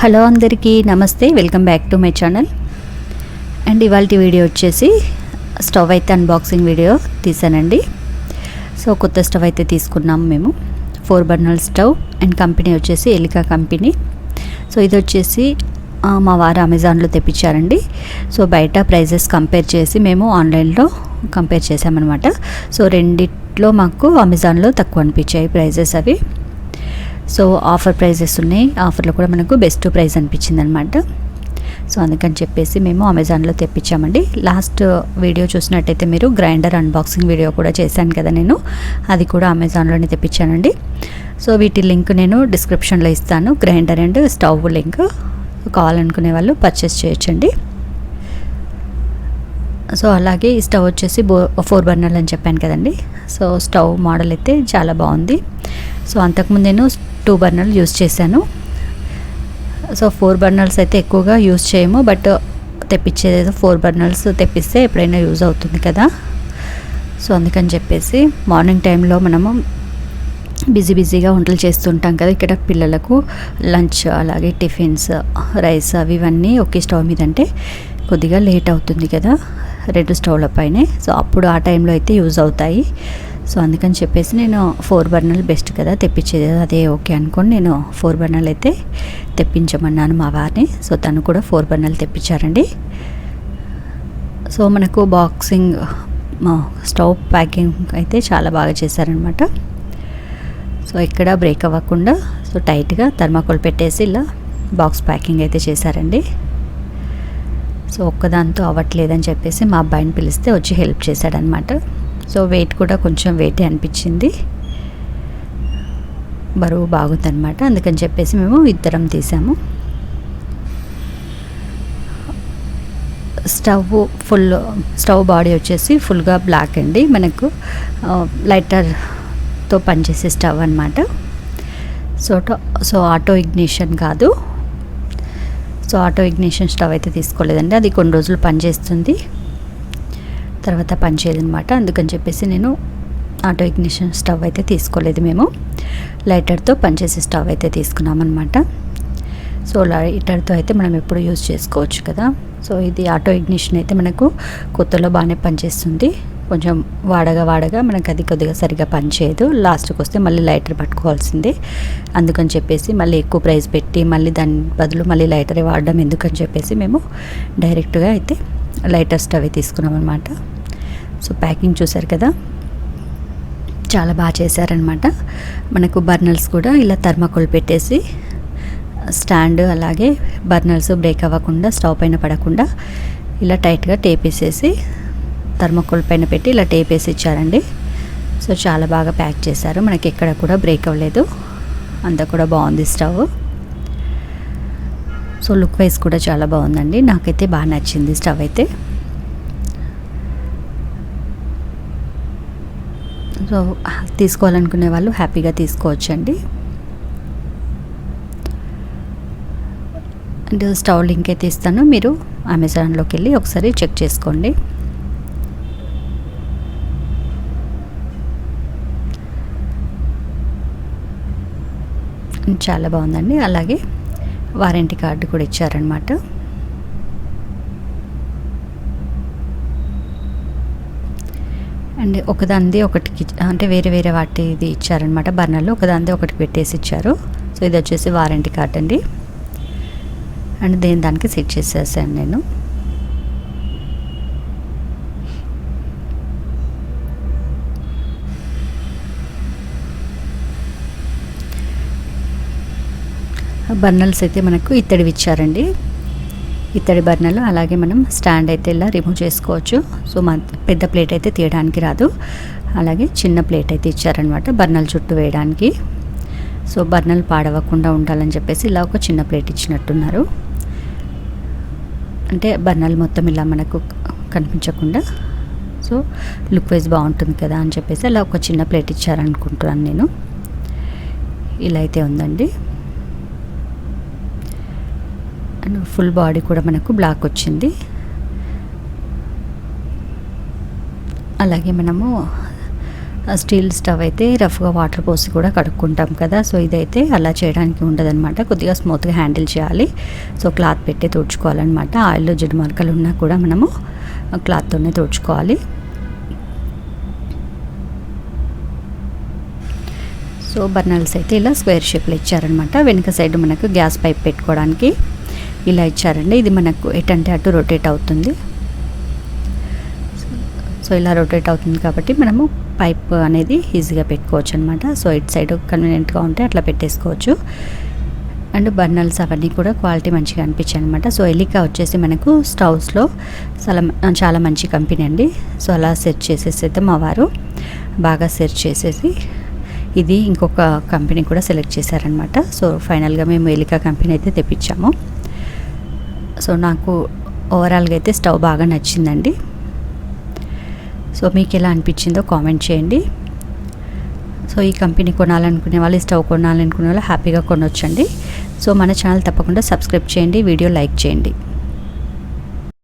Hello అందరికీ నమస్తే welcome back to my channel. And ఇవాళ వీడియో వచ్చేసి స్టవ్ అయితే అన్బాక్సింగ్ వీడియో తీసానండి. సో కొత్త స్టవ్ అయితే తీసుకున్నాము మేము. Four burner stove and company వచ్చేసి ఎలికా కంపెనీ. సో ఇది వచ్చేసి మా వారు అమెజాన్లో తెప్పించారండి. సో బయట ప్రైజెస్ కంపేర్ చేసి మేము ఆన్లైన్లో కంపేర్ చేసామన్నమాట సో రెండిట్లో మాకు అమెజాన్లో తక్కువ అనిపించాయి ప్రైజెస్ అవి. సో ఆఫర్ ప్రైజెస్ ఉన్నాయి. ఆఫర్లో కూడా మనకు బెస్ట్ ప్రైస్ అనిపించింది అనమాట సో అందుకని చెప్పేసి మేము అమెజాన్లో తెప్పించామండి. లాస్ట్ వీడియో చూసినట్టయితే మీరు గ్రైండర్ అన్బాక్సింగ్ వీడియో కూడా చేశాను కదా నేను. అది కూడా అమెజాన్లోనే తెప్పించానండి. సో వీటి లింక్ నేను డిస్క్రిప్షన్లో ఇస్తాను. గ్రైండర్ అండ్ స్టవ్ లింక్ కావాలనుకునే వాళ్ళు పర్చేస్ చేయొచ్చండి. సో అలాగే ఈ స్టవ్ వచ్చేసి బో ఫోర్ బర్నర్ అని చెప్పాను కదండి. సో స్టవ్ మోడల్ అయితే చాలా బాగుంది. సో అంతకుముందు నేను టూ బర్నర్లు యూస్ చేశాను. సో ఫోర్ బర్నర్స్ అయితే ఎక్కువగా యూస్ చేయము బట్ తెప్పించేది ఫోర్ బర్నర్స్ తెప్పిస్తే ఎప్పుడైనా యూజ్ అవుతుంది కదా. సో అందుకని చెప్పేసి మార్నింగ్ టైంలో మనము బిజీ బిజీగా వంటలు చేస్తుంటాం కదా ఇక్కడ పిల్లలకు. లంచ్ అలాగే టిఫిన్స్ రైస్ అవి ఇవన్నీ ఒకే స్టవ్ మీద అంటే కొద్దిగా లేట్ అవుతుంది కదా రెండు స్టవ్ల పైనే. సో అప్పుడు ఆ టైంలో అయితే యూజ్ అవుతాయి. సో అందుకని చెప్పేసి నేను ఫోర్ బర్నర్లు బెస్ట్ కదా తెప్పించేది అదే ఓకే అనుకోండి నేను ఫోర్ బర్నర్లు అయితే తెప్పించమన్నాను మా వారిని. సో తను కూడా ఫోర్ బర్నర్లు తెప్పించారండి. సో మనకు బాక్సింగ్ మా స్టవ్ ప్యాకింగ్ అయితే చాలా బాగా చేశారనమాట సో ఇక్కడ బ్రేక్ అవ్వకుండా సో టైట్గా థర్మాకోల్ పెట్టేసి ఇలా బాక్స్ ప్యాకింగ్ అయితే చేశారండి. సో ఒక్కదాంతో అవ్వట్లేదని చెప్పేసి మా అబ్బాయిని పిలిస్తే వచ్చి హెల్ప్ చేశాడనమాట సో వెయిట్ కూడా కొంచెం వెయిట్ అనిపించింది. బరువు బాగుందనమాట అందుకని చెప్పేసి మేము ఇద్దరం తీసాము. స్టవ్ ఫుల్ స్టవ్ బాడీ వచ్చేసి ఫుల్గా బ్లాక్ అండి. మనకు లైటర్తో పనిచేసే స్టవ్ అనమాట సో సో ఆటో ఇగ్నిషన్ కాదు. సో ఆటో ఇగ్నిషన్ స్టవ్ అయితే తీసుకోలేదండి. అది కొన్ని రోజులు పనిచేస్తుంది. తర్వాత పనిచేయదనమాట అందుకని చెప్పేసి నేను ఆటో ఇగ్నిషన్ స్టవ్ అయితే తీసుకోలేదు మేము. లైటర్తో పనిచేసే స్టవ్ అయితే తీసుకున్నాం అనమాట సో లైటర్తో అయితే మనం ఎప్పుడు యూజ్ చేసుకోవచ్చు కదా. సో ఇది ఆటో ఇగ్నిషన్ అయితే మనకు కొత్తలో బాగానే పనిచేస్తుంది. కొంచెం వాడగా వాడగా మనకు అది కొద్దిగా సరిగా పనిచేయదు. లాస్ట్కి వస్తే మళ్ళీ లైటర్ పట్టుకోవాల్సిందే. అందుకని చెప్పేసి మళ్ళీ ఎక్కువ ప్రైస్ పెట్టి మళ్ళీ దాని బదులు మళ్ళీ లైటరే వాడడం ఎందుకని చెప్పేసి మేము డైరెక్ట్గా అయితే లైటెస్ట్ స్టవ్ తీసుకున్నాం అనమాట సో ప్యాకింగ్ చూసారు కదా? చాలా బాగా చేశారనమాట మనకు బర్నర్స్ కూడా ఇలా థర్మాకోల్ పెట్టేసి స్టాండ్ అలాగే బర్నర్స్ బ్రేక్ అవ్వకుండా స్టవ్ పైన పడకుండా ఇలా టైట్గా టేప్ వేసేసి థర్మాకోల్ పైన పెట్టి ఇలా టేప్ వేసి ఇచ్చారండి. సో చాలా బాగా ప్యాక్ చేశారు. మనకి ఎక్కడ కూడా బ్రేక్ అవ్వలేదు. అంతా కూడా బాగుంది స్టవ్ సో లుక్ వైజ్ కూడా చాలా బాగుందండి. నాకైతే బాగా నచ్చింది స్టవ్ అయితే. సో తీసుకోవాలనుకునే వాళ్ళు హ్యాపీగా తీసుకోవచ్చండి. అండ్ స్టవ్ లింక్ అయితే ఇస్తాను మీరు అమెజాన్లోకి వెళ్ళి ఒకసారి చెక్ చేసుకోండి. చాలా బాగుందండి. అలాగే వారంటీ కార్డు కూడా ఇచ్చారనమాట అండ్ ఒకదాంది ఒకటికి అంటే వేరే వేరే వాటిది ఇచ్చారనమాట బర్నర్లో. ఒకదాంది ఒకటికి పెట్టేసి ఇచ్చారు. సో ఇది వచ్చేసి వారంటీ కార్డ్ అండి. అండ్ దేని దానికి సెట్ చేసేసాను నేను. బర్నల్స్ అయితే మనకు ఇత్తడివి ఇచ్చారండి ఇత్తడి బర్నర్లు అలాగే మనం స్టాండ్ అయితే ఇలా రిమూవ్ చేసుకోవచ్చు. సో మా పెద్ద ప్లేట్ అయితే తీయడానికి రాదు. అలాగే చిన్న ప్లేట్ అయితే ఇచ్చారనమాట బర్నల్ చుట్టూ వేయడానికి. సో బర్నలు పాడవకుండా ఉండాలని చెప్పేసి ఇలా ఒక చిన్న ప్లేట్ ఇచ్చినట్టున్నారు. అంటే బర్నలు మొత్తం ఇలా మనకు కనిపించకుండా సో లుక్ వైజ్ బాగుంటుంది కదా అని చెప్పేసి అలా ఒక చిన్న ప్లేట్ ఇచ్చారనుకుంటున్నాను నేను. ఇలా అయితే ఉందండి అండ్ ఫుల్ బాడీ కూడా మనకు బ్లాక్ వచ్చింది. అలాగే మనము స్టీల్ స్టవ్ అయితే రఫ్గా వాటర్ పోసి కూడా కడుక్కుంటాం కదా. సో ఇదైతే అలా చేయడానికి ఉండదన్నమాట. కొద్దిగా స్మూత్గా హ్యాండిల్ చేయాలి. సో క్లాత్ పెట్టి తుడుచుకోవాలన్నమాట. ఆయిల్లో జిడ్డు మరకలు ఉన్నా కూడా మనము క్లాత్తోనే తుడుచుకోవాలి. సో బర్నల్స్ అయితే ఇలా స్క్వేర్ షేప్లో ఇచ్చారనమాట వెనుక సైడ్ మనకు గ్యాస్ పైప్ పెట్టుకోవడానికి ఇలా ఇచ్చారండి. ఇది మనకు ఎటంటే అటు రొటేట్ అవుతుంది. సో ఇలా రొటేట్ అవుతుంది కాబట్టి మనము పైప్ అనేది ఈజీగా పెట్టుకోవచ్చు అనమాట సో ఇటు సైడ్ కన్వీనియంట్గా ఉంటే అట్లా పెట్టేసుకోవచ్చు. అండ్ బర్నల్స్ అవన్నీ కూడా క్వాలిటీ మంచిగా అనిపించాయి అనమాట సో ఎలికా వచ్చేసి మనకు స్టవ్స్లో చాలా చాలా మంచి కంపెనీ అండి. సో అలా సెర్చ్ చేసేసి అయితే మా వారు బాగా సెర్చ్ చేసేసి ఇది ఇంకొక కంపెనీ కూడా సెలెక్ట్ చేశారనమాట సో ఫైనల్గా మేము ఎలికా కంపెనీ అయితే తెప్పించాము. సో నాకు ఓవరాల్గా అయితే స్టవ్ బాగా నచ్చిందండి. సో మీకు ఎలా అనిపించిందో కామెంట్ చేయండి. సో ఈ కంపెనీ కొనాలనుకునే వాళ్ళు ఈ స్టవ్ కొనాలనుకునే వాళ్ళు హ్యాపీగా కొనవచ్చండి సో మన ఛానల్ తప్పకుండా సబ్స్క్రైబ్ చేయండి వీడియో లైక్ చేయండి.